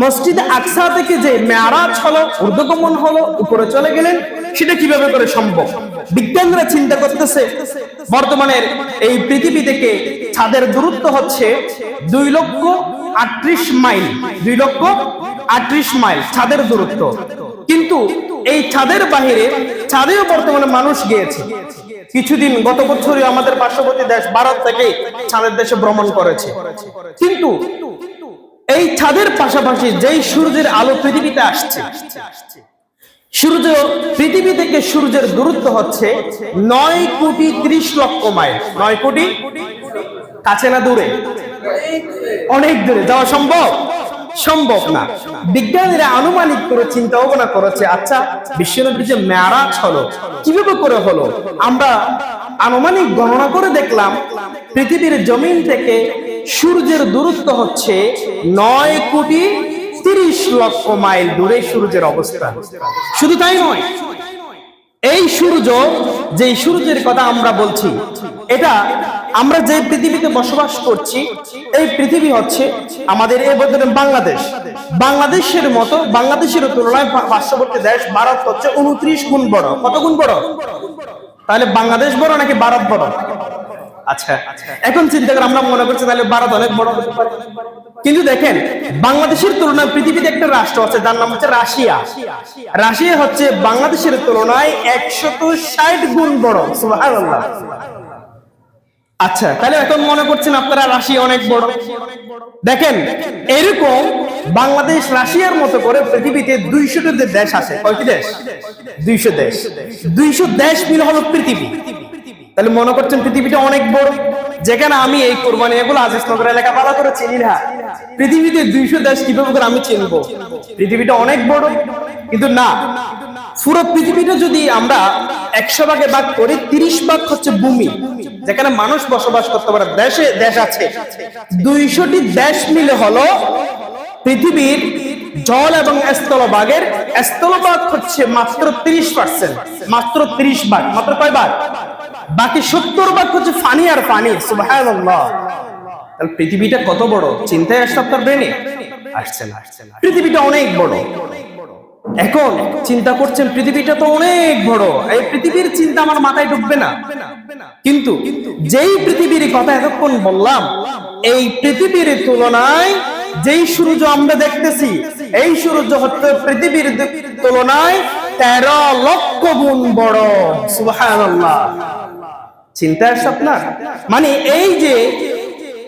মসজিদে আকসা থেকে যে মেয়ারাজ হলো, ঊর্ধ্বগমন হলো, উপরে চলে গেলেন, সেটা কীভাবে করে সম্ভব? বিজ্ঞানীরা চিন্তা করতেছে, বর্তমানের এই পৃথিবী থেকে ছাদের দূরত্ব হচ্ছে দুই লক্ষ আটত্রিশ মাইল। দুই লক্ষ আটত্রিশ মাইল ছাদের দূরত্ব। কিন্তু এই ছাদের বাহিরে, ছাদেও বর্তমানে মানুষ গিয়েছে। কিছুদিন, গত বছরই আমাদের পার্শ্ববর্তী দেশ ভারত থেকে ছাদের দেশে ভ্রমণ করেছে। কিন্তু এই ছাদের পাশাপাশি যেই সূর্যের আলো পৃথিবীতে আসছে, সূর্য পৃথিবী থেকে সূর্যের দূরত্ব হচ্ছে নয় কোটি ত্রিশ লক্ষ মাইল। নয় কোটি? কাছে না দূরে? অনেক দূরে। যাওয়া সম্ভব? সম্ভব না। বিজ্ঞানীরা আনুমানিক করে চিন্তা ভাবনা করেছে আচ্ছা বিশ্বনবীর যে মেয়ারাজ হলো, কীভাবে করে হলো? আমরা আনুমানিক গণনা করে দেখলাম, পৃথিবীর জমিন থেকে সূর্যের দূরত্ব হচ্ছে নয় কোটি তিরিশ লক্ষ মাইল দূরে সূর্যের অবস্থান। শুধু তাই নয়, এই সূর্য যে সূর্যের কথা আমরা বলছি, এটা আমরা যে পৃথিবীতে বসবাস করছি, এই পৃথিবী হচ্ছে আমাদের এই বছর বাংলাদেশ। বাংলাদেশের মতো, বাংলাদেশের তুলনায় পার্শ্ববর্তী দেশ ভারত হচ্ছে উনত্রিশ গুণ বড়। কত গুণ বড়? তাহলে বাংলাদেশ বড় নাকি ভারত বড়? আচ্ছা এখন চিন্তা করে আমরা মনে করছি তাহলে ভারত অনেক বড় হতে পারে। কিন্তু দেখেন, বাংলাদেশের তুলনায় পৃথিবীতে একটা রাষ্ট্র আছে, যার নাম হচ্ছে রাশিয়া। রাশিয়া হচ্ছে বাংলাদেশের তুলনায় একশত ষাট গুণ বড় আচ্ছা তাহলে এখন মনে করছেন আপনারা রাশিয়া অনেক বড়। দেখেন, এরকম বাংলাদেশ রাশিয়ার মতো করে পৃথিবীতে দুইশোটা দেশ আছে। কয়টি দেশ? দুইশো দেশ। দুইশো দেশ মিলে হলো পৃথিবী। তাহলে মনে করছেন পৃথিবীটা অনেক বড়? যেখানে আমি এই কোরবানি এগুলো আজিজ নগর এলাকা ভালো করে চিনি না। পৃথিবীতে দুইশো দেশ কীভাবে করে আমি চিনবো? পৃথিবীটা অনেক বড়, কিন্তু না। পুরো পৃথিবীটা যদি আমরা একশো ভাগে ভাগ করি, তিরিশ ভাগ হচ্ছে ভূমি, যেখানে মানুষ বসবাস করতে পারে, দেশে দেশ আছে। দুইশোটি দেশ মিলে হলো পৃথিবীর জল এবং স্থলভাগের। স্থলভাগ হচ্ছে মাত্র তিরিশ পার্সেন্ট মাত্র তিরিশ ভাগ, মাত্র কয় ভাগ? বাকি সত্তর ভাগ হচ্ছে পানি আর সুবহানাল্লাহ। পৃথিবীটা কত বড়? চিন্তায় আসছে আপনার ব্রেনে আসছে না। পৃথিবীটা অনেক বড়। এখন চিন্তা করছেন, পৃথিবীটা তো অনেক বড়। এই পৃথিবীর চিন্তা আমার মাথায় ঢুকবে না। কিন্তু যেই পৃথিবীর কথা এতক্ষণ বললাম, এই পৃথিবীর তুলনায় যেই সূর্য আমরা দেখতেছি, এই সূর্য হচ্ছে পৃথিবীর তুলনায় তেরো লক্ষ গুণ বড়। সুবহানাল্লাহ। চিন্তা আসছে আপনার মানে এই যে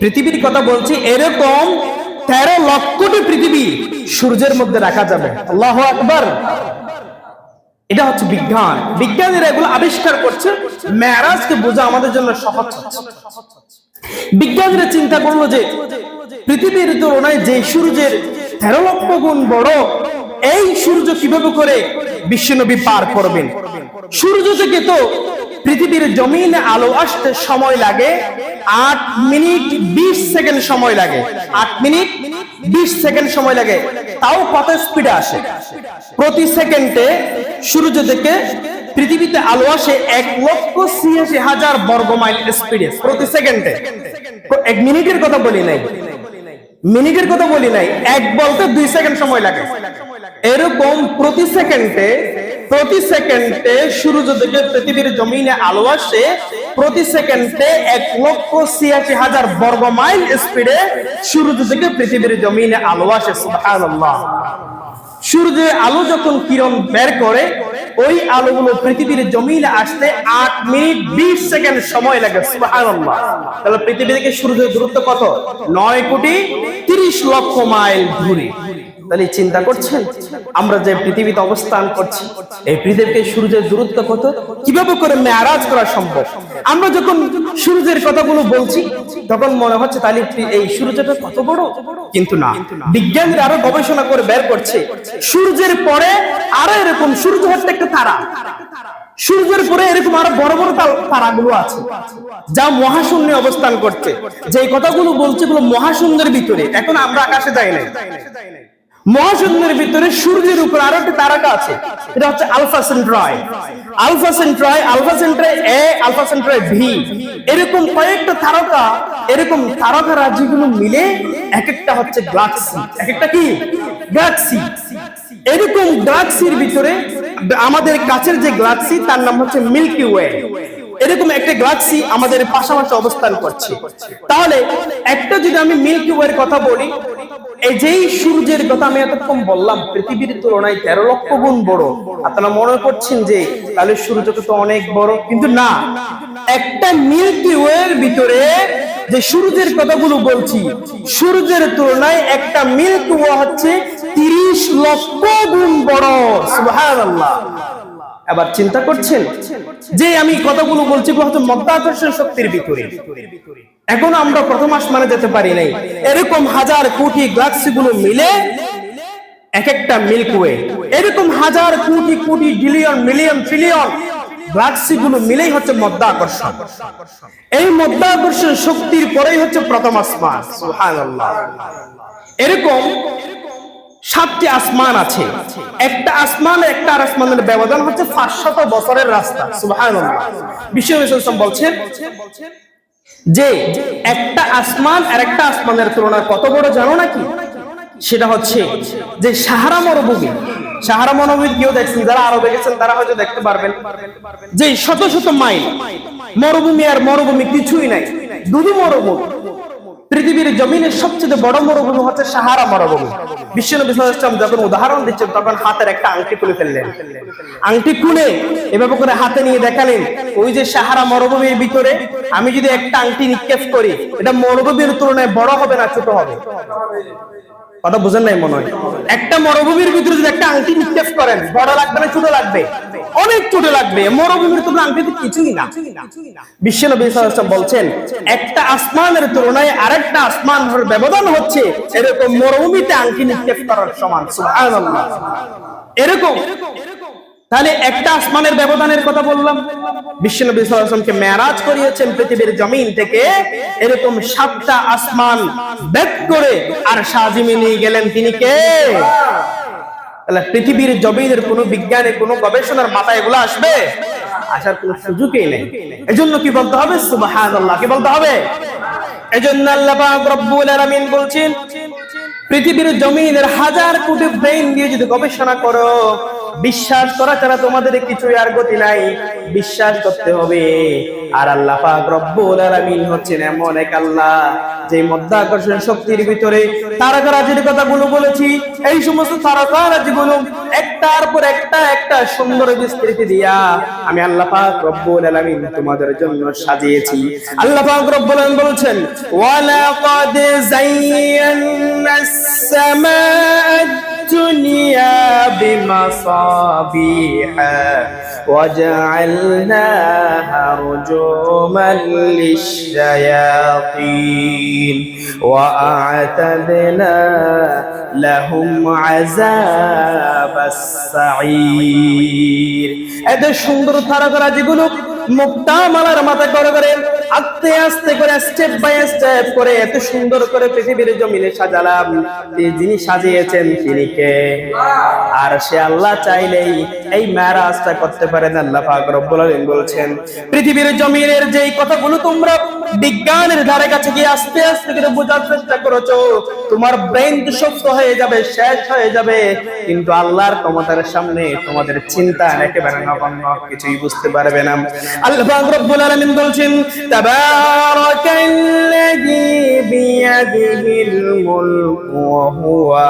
পৃথিবীর কথা বলছি, এরকম তেরো লক্ষটি পৃথিবী সূর্যের মধ্যে রাখা যাবে। আল্লাহ আকবর। এটা হচ্ছে বিজ্ঞান। বিজ্ঞানীরা এগুলো আবিষ্কার করছে, মেয়ারাজকে বোঝা আমাদের জন্য সহজ বিজ্ঞানীরা চিন্তা করল যে, পৃথিবীর তুলনায় যে সূর্যের তেরো লক্ষ গুণ বড়, এই সূর্য কীভাবে করে বিশ্বনবী পার করবেন? সূর্য থেকে তো পৃথিবীর জমিনে আলো আসতে সময় লাগে। আট মিনিট বিশ সেকেন্ড সময় লাগে। আট মিনিট বিশ সেকেন্ড সময় লাগে। তাও কত স্পিডে আসে? প্রতি সেকেন্ডে সূর্য থেকে পৃথিবীতে আলো আসে এক লক্ষ ছিয়াশি হাজার বর্গ মাইল স্পিডে প্রতি সেকেন্ডে। এক মিনিটের কথা বলি নাই। মিনিটের কথা বলি নাই। এক বলতে দুই সেকেন্ড সময় লাগে। এরকম প্রতি সেকেন্ডে প্রতি সেকেন্ডে সূর্য থেকে পৃথিবীর জমিনে আলো আসে, প্রতি সেকেন্ডে এক লক্ষ ছিয়াশি হাজার বর্গ মাইল স্পিডে সূর্য থেকে পৃথিবীর জমিনে আলো আসে সূর্যের আলো যখন কিরণ বের করে, ওই আলোগুলো পৃথিবীর জমিনে আসতে আট মিনিট বিশ সেকেন্ড সময় লাগে তাহলে পৃথিবী থেকে সূর্যের দূরত্ব কত? নয় কোটি তিরিশ লক্ষ মাইল দূরে। তাহলে চিন্তা করছেন? আমরা যে পৃথিবীতে অবস্থান করছি, এই পৃথিবীতে সূর্যের দূরত্ব কত? কীভাবে করে মেয়ারাজ করা সম্ভব? আমরা যখন সূর্যের কথাগুলো বলছি, তখন মনে হচ্ছে তাহলে এই সূর্যটা কত বড়? কিন্তু না। বিজ্ঞানীরা আরও গবেষণা করে বের করছে, সূর্যের পরে আরও এরকম সূর্য হচ্ছে একটা তারা। সূর্যের পরে এরকম আরও বড় বড় তারাগুলো আছে, যা মহাশূন্যে অবস্থান করছে। যে কথাগুলো বলছে মহাশূন্যের ভিতরে। এখন আমরা আকাশে যাই নাই। মহাশূন্যের ভিতরে সূর্যের উপর আরও একটা তারকা আছে। এটা হচ্ছে alpha Centauri. Alpha Centauri alpha Centauri A, alpha Centauri B. এরকম কয়েকটা তারকা, এরকম তারকা রাজ্যগুলো মিলে এক একটা হচ্ছে গ্লাক্সি এক একটা কি? গ্লাক্সি এরকম গ্লাক্সির ভিতরে আমাদের কাছের যে গ্লাক্সি তার নাম হচ্ছে মিল্কি ওয়ে। এরকম একটা গ্লাক্সি আমাদের পাশাপাশি অবস্থান করছে। তাহলে একটা যদি আমি মিল্কি ওয়ের কথা বলি এই যেই সূর্যের কথা আমি এতক্ষণ বললাম, পৃথিবীর তুলনায় তেরো লক্ষ গুণ বড়। আপনারা মনে করছেন যে, তাহলে সূর্যটা তো অনেক বড়? কিন্তু না। একটা মিল্কি ওয়ের ভিতরে যে সূর্যের কথাগুলো বলছি, সূর্যের তুলনায় একটা মিল্কি ওয়ে হচ্ছে তিরিশ লক্ষ গুণ বড়। সুবহানাল্লাহ। এবার চিন্তা করছেন যে আমি কথাগুলো বলছি হচ্ছে মধ্যাকর্ষণ শক্তির ভিতরে। এখন আমরা প্রথম আসমানে যেতে পারি নাই। এরকম হাজার কোটি গ্লাক্সি গুলো মিলে এক একটা মিল্কওয়ে এরকম হাজার crore crore ডিলিয়ন, million, trillion galaxy গুলো মিলেই হচ্ছে মধ্যাকর্ষণ। এই মধ্যাকর্ষণ শক্তির পরেই হচ্ছে প্রথম আসমান। সুবহানাল্লাহ। এরকম সাতটি আসমান আছে। একটা আসমান, একটা আর আসমানের ব্যবধান হচ্ছে পাঁচশত বছরের রাস্তা বিশ্ব বলছেন যে, একটা আসমান আর একটা আসমানের তুলনায় কত বড় জানো নাকি? সেটা হচ্ছে যে সাহারা মরুভূমি। সাহারা মরুভূমি কেউ দেখছেন? যারা আরবে গেছেন তারা হয়তো দেখতে পারবেন যে শত শত মাইল। মরুভূমি আর মরুভূমি কিছুই নাই। দুধু মরুভূমি। পৃথিবীর জমিনের সবচেয়ে বড় মরুভূমি হচ্ছে সাহারা মরুভূমি। বিশ্বনবী যখন উদাহরণ দিচ্ছেন, তখন হাতের একটা আংটি ফেললেন। আংটি এভাবে করে হাতে নিয়ে দেখালেন, ওই যে সাহারা মরুভূমির ভিতরে আমি যদি একটা আংটি নিক্ষেপ করি, এটা মরুভূমির তুলনায় বড় হবে না ছোট হবে? কথা বুঝেন নাই মনে হয়? একটা মরুভূমির ভিতরে যদি একটা আংটি নিক্ষেপ করেন, বড় লাগবে না, ছোট লাগবে? অনেক ছোট লাগবে। মরুভূমির তুলনায় আংটি তো কিছুই না। বিশ্ব নবী সাল্লাল্লাহু আলাইহি ওয়াসাল্লাম বলছেন, একটা আসমানের তুলনায় আরেকটা আসমানের ব্যবধান হচ্ছে এরকম মরুভূমিতে আংটি নিক্ষেপ করার সমান। সুবহানাল্লাহ। এরকম। তাহলে একটা আসমানের ব্যবধানের কথা বললাম। বিশ্বনবী ওয়াসাল্লামকে মেরাজ করিয়েছেন পৃথিবীর জমিন থেকে। এরকম সাতটা আসমান ব্যাক করে আর সাজিমে নিয়ে গেলেন তিনি কে? তাহলে পৃথিবীর জমিনের কোনো বিজ্ঞানের, কোনো গবেষণার মাথায় এগুলো আসবে? আসার কোনো সুযোগই নেই। এজন্য কি বলতে হবে? সুবাহ কি বলতে হবে? আল্লাহ পাক রব্বুল বলছেন, পৃথিবীর জমিনের হাজার কোটি ব্রেন দিয়ে যদি গবেষণা করো বিশ্বাস করা ছাড়া তোমাদের কিছু আর গতি নাই। বিশ্বাস করতে হবে। আর আল্লাহ পাক রব্বুল আলামিন হচ্ছেন এমন এক আল্লাহ যে মধ্যাকর্ষণ শক্তির ভিতরে তারকা রাজির কথাগুলো বলেছি, এই সমস্ত তারকা রাজিগুলো একটার পর একটা একটা সুন্দর বিস্তৃতি দিয়া আমি আল্লাহ পাক রব্বুল আলামিন তোমাদের জন্য সাজিয়েছি। আল্লাহ পাক রব্বুল আলামিন বলছেন, ওয়ালাকাদ জাইয়ান্নাস সামা بمصابيح وجعلناها رجوما للشياطين وأعتدنا لهم عذاب السعير এত সুন্দর তারকারা যেগুলো মুক্তা মালার মাথা করে করে আস্তে আস্তে করে স্টেপ বাই স্টেপ করে এত সুন্দর করে পৃথিবীর জমিনে সাজালাম। যিনি সাজিয়েছেন, তিনি কে? আর সে আল্লাহ চাইলেই এই মেরাজটা করতে পারেন আল্লাহ পাক রব্বুল আলামিন বলছেন, পৃথিবীর জমিনের যেই কথাগুলো তোমরা বিজ্ঞানের ধারে কাছে গিয়ে আস্তে আস্তে করে বোঝার চেষ্টা করেছ। তোমার ব্রেন তো হয়ে যাবে, শেষ হয়ে যাবে। কিন্তু আল্লাহর ক্ষমতার সামনে তোমাদের চিন্তা একেবারে নগণ্য, কিছুই বুঝতে পারবে না। আল্লাহ রব্বুল আলামিন বলছেন তাবারাকাল্লাযী বিয়াদিহিল মুলকু ওয়া হুয়া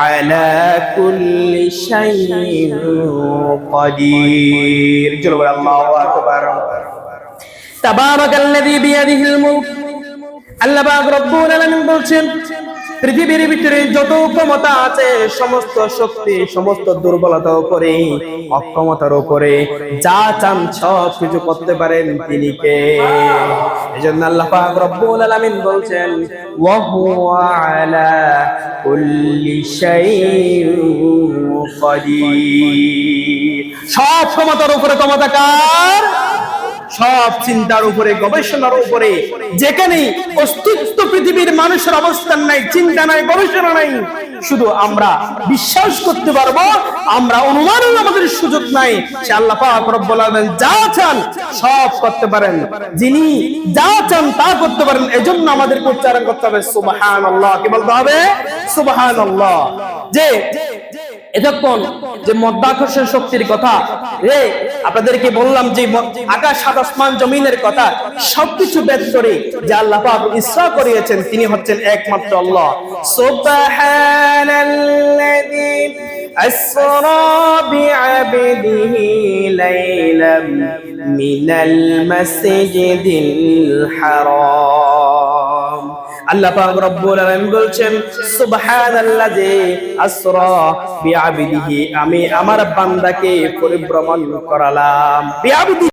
আলা কুল্লি শাইইন পৃথিবীর ভিতরে যত ক্ষমতা আছে, সমস্ত শক্তি, সমস্ত দুর্বলতার উপরে, অক্ষমতার উপরে, যা চান সব কিছু করতে পারেন তিনি কে? আল্লাহ রব্বুল বলছেন সব ক্ষমতার উপরে ক্ষমতা কার? সব চিন্তার উপরে, গবেষণার উপরে। যেখানে অস্তিত্ব পৃথিবীর মানুষের অবস্থান নাই, চিন্তা নাই, গবেষণা নাই, শুধু আমরা বিশ্বাস করতে পারব, আমরা অনুমানের আমাদের সুযোগ নাই। সে আল্লাহ যা চান সব করতে পারেন। যিনি যা চান তা করতে পারেন, এজন্য আমাদেরকে উচ্চারণ করতে হবে, সুবহানাল্লাহ। কি বলতে হবে? সুবহানাল্লাহ। যে এতক্ষণ যে মধ্যাকর্ষণ শক্তির কথা, রে, আপনাদেরকে বললাম যে আকাশ আসমান, জমিনের কথা, সবকিছু ব্যাস করে যে আল্লাহ পাক ইসরা করিয়েছেন, তিনি হচ্ছেন একমাত্র আল্লাহ। সুবহানাল্লাযী আসরা বিআবদিহি লাইলাম মিনাল মাসজিদিল আল্লাহ পাক রব্বুল আলামিন বলছেন সুবহানাল্লাযী আসরা বিআবদিহি। আমি আমার বান্দাকে পরিভ্রমণ করালাম। বিআবদি